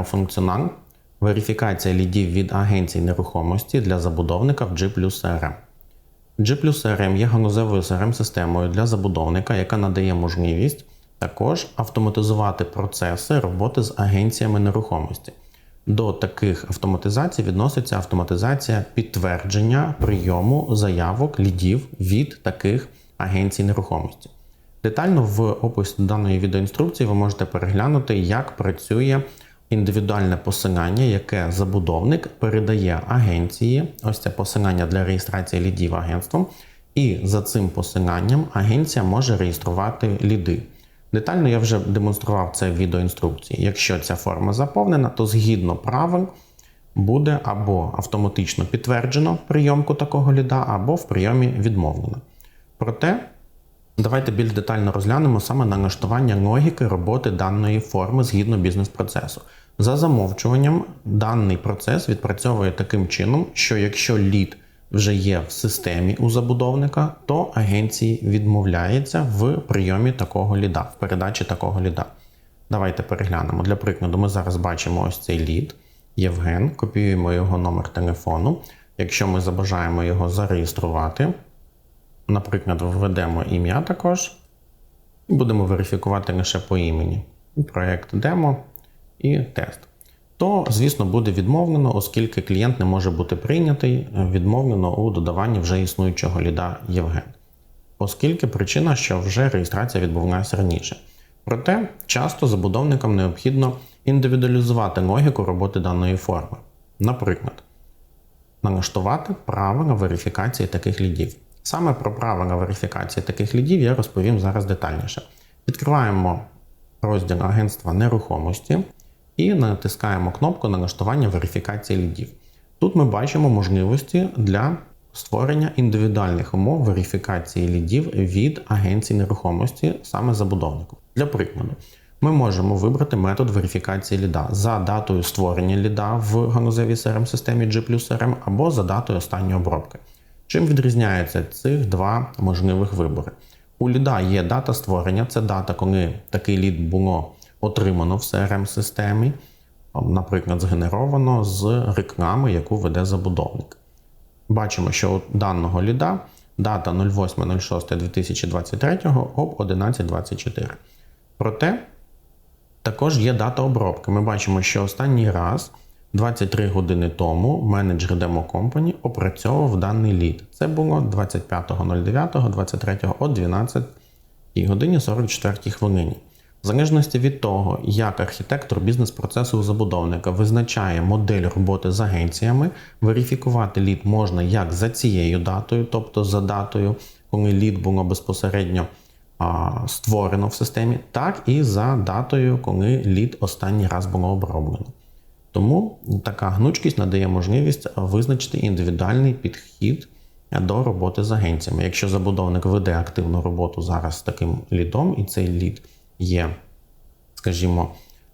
запускаємо функціонал верифікація лідів від агенцій нерухомості для забудовника в G CRM. G CRM є ганузевою crm системою для забудовника, яка надає можливість також автоматизувати процеси роботи з агенціями нерухомості. До таких автоматизацій відноситься автоматизація підтвердження прийому заявок лідів від таких агенцій нерухомості. Детально в описі даної відеоінструкції ви можете переглянути, як працює індивідуальне посилання, яке забудовник передає агенції. Ось це посилання для реєстрації лідів агентством. І за цим посиланням агенція може реєструвати ліди. Детально я вже демонстрував це в відеоінструкції. Якщо ця форма заповнена, то згідно правил буде або автоматично підтверджено прийомку такого ліда, або в прийомі відмовлено. Проте, давайте більш детально розглянемо саме налаштування логіки роботи даної форми згідно бізнес-процесу. За замовчуванням, даний процес відпрацьовує таким чином, що якщо лід вже є в системі у забудовника, то агенції відмовляється в прийомі такого ліда, в передачі такого ліда. Давайте переглянемо. Для прикладу, ми зараз бачимо ось цей лід, Євген, копіюємо його номер телефону. Якщо ми забажаємо його зареєструвати, наприклад, введемо ім'я також, і будемо верифікувати лише по імені. Проєкт демо і тест. То, звісно, буде відмовлено, оскільки клієнт не може бути прийнятий, відмовлено у додаванні вже існуючого ліда Євген. Оскільки причина, що вже реєстрація відбувалася раніше. Проте, часто забудовникам необхідно індивідуалізувати логіку роботи даної форми. Наприклад, налаштувати правила верифікації таких лідів. Саме про правила верифікації таких лідів я розповім зараз детальніше. Відкриваємо розділ агентства нерухомості і натискаємо кнопку налаштування верифікації лідів. Тут ми бачимо можливості для створення індивідуальних умов верифікації лідів від агенцій нерухомості саме забудовнику. Для прикладу, ми можемо вибрати метод верифікації ліда за датою створення ліда в ганузевій crm системі G або за датою останньої обробки. Чим відрізняються цих два можливих вибори? У ліда є дата створення, це дата, коли такий лід було отримано в crm системі наприклад, згенеровано з реклами, яку веде забудовник. Бачимо, що у даного ліда дата 08.06.2023 об 11.24. Проте також є дата обробки. Ми бачимо, що останній раз 23 години тому менеджер Demo Company опрацьовував даний лід. Це було 25.09.23 о 12 годині 44 хвилині. В залежності від того, як архітектор бізнес-процесу забудовника визначає модель роботи з агенціями, верифікувати лід можна як за цією датою, тобто за датою, коли лід було безпосередньо а, створено в системі, так і за датою, коли лід останній раз було оброблено. Тому така гнучкість надає можливість визначити індивідуальний підхід до роботи з агенціями. Якщо забудовник веде активну роботу зараз з таким лідом, і цей лід є, скажімо,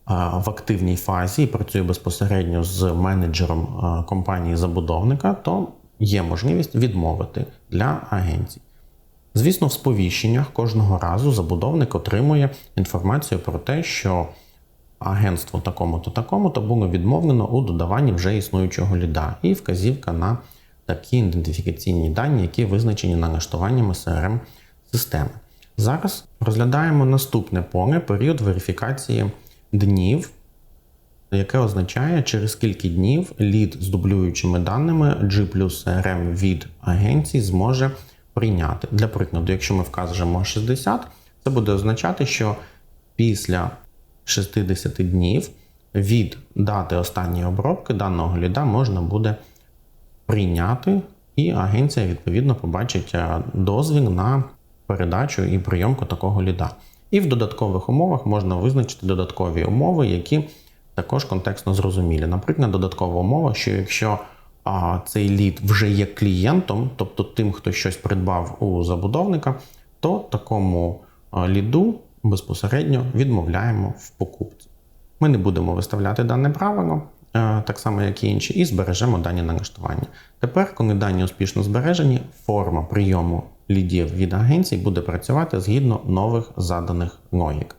в активній фазі і працює безпосередньо з менеджером компанії забудовника, то є можливість відмовити для агенцій. Звісно, в сповіщеннях кожного разу забудовник отримує інформацію про те, що агентство такому-то такому-то було відмовлено у додаванні вже існуючого ліда, і вказівка на такі ідентифікаційні дані, які визначені налаштуваннями crm системи Зараз розглядаємо наступне поле період верифікації днів, яке означає, через скільки днів лід з дублюючими даними G плюс RM від агенції зможе прийняти. Для прикладу, якщо ми вкажемо 60, це буде означати, що після 60 днів від дати останньої обробки даного ліда можна буде прийняти, і агенція відповідно побачить е, дозвіл на передачу і прийомку такого ліда. І в додаткових умовах можна визначити додаткові умови, які також контекстно зрозумілі. Наприклад, додаткова умова, що якщо а, цей лід вже є клієнтом, тобто тим, хто щось придбав у забудовника, то такому ліду безпосередньо відмовляємо в покупці. Ми не будемо виставляти дане правило, так само, як і інші, і збережемо дані налаштування. Тепер, коли дані успішно збережені, форма прийому лідів від агенцій буде працювати згідно нових заданих логік.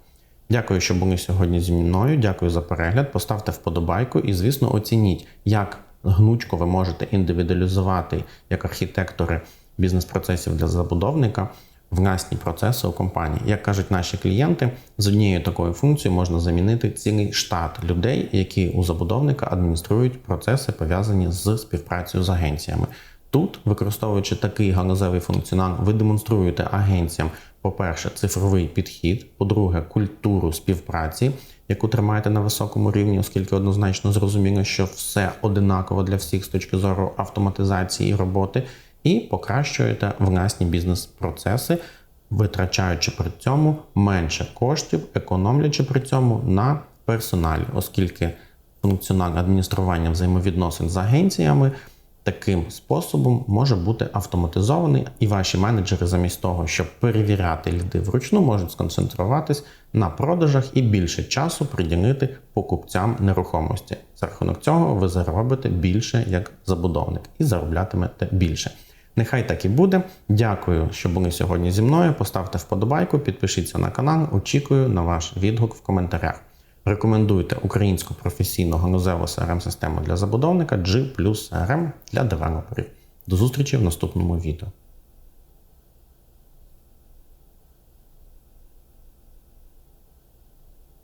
Дякую, що були сьогодні зі мною. Дякую за перегляд. Поставте вподобайку і, звісно, оцініть, як гнучко ви можете індивідуалізувати як архітектори бізнес-процесів для забудовника власні процеси у компанії. Як кажуть наші клієнти, з однією такою функцією можна замінити цілий штат людей, які у забудовника адмініструють процеси, пов'язані з співпрацею з агенціями. Тут, використовуючи такий галузевий функціонал, ви демонструєте агенціям, по-перше, цифровий підхід, по-друге, культуру співпраці, яку тримаєте на високому рівні, оскільки однозначно зрозуміло, що все одинаково для всіх з точки зору автоматизації і роботи, і покращуєте власні бізнес-процеси, витрачаючи при цьому менше коштів, економлячи при цьому на персоналі, оскільки функціонал адміністрування взаємовідносин з агенціями таким способом може бути автоматизований, і ваші менеджери, замість того, щоб перевіряти ліди вручну, можуть сконцентруватись на продажах і більше часу приділити покупцям нерухомості. За рахунок цього ви заробите більше як забудовник і зароблятимете більше. Нехай так і буде. Дякую, що були сьогодні зі мною. Поставте вподобайку, підпишіться на канал. Очікую на ваш відгук в коментарях. Рекомендуйте українську професійну ганузеву crm систему для забудовника G CRM для девелоперів. До зустрічі в наступному відео.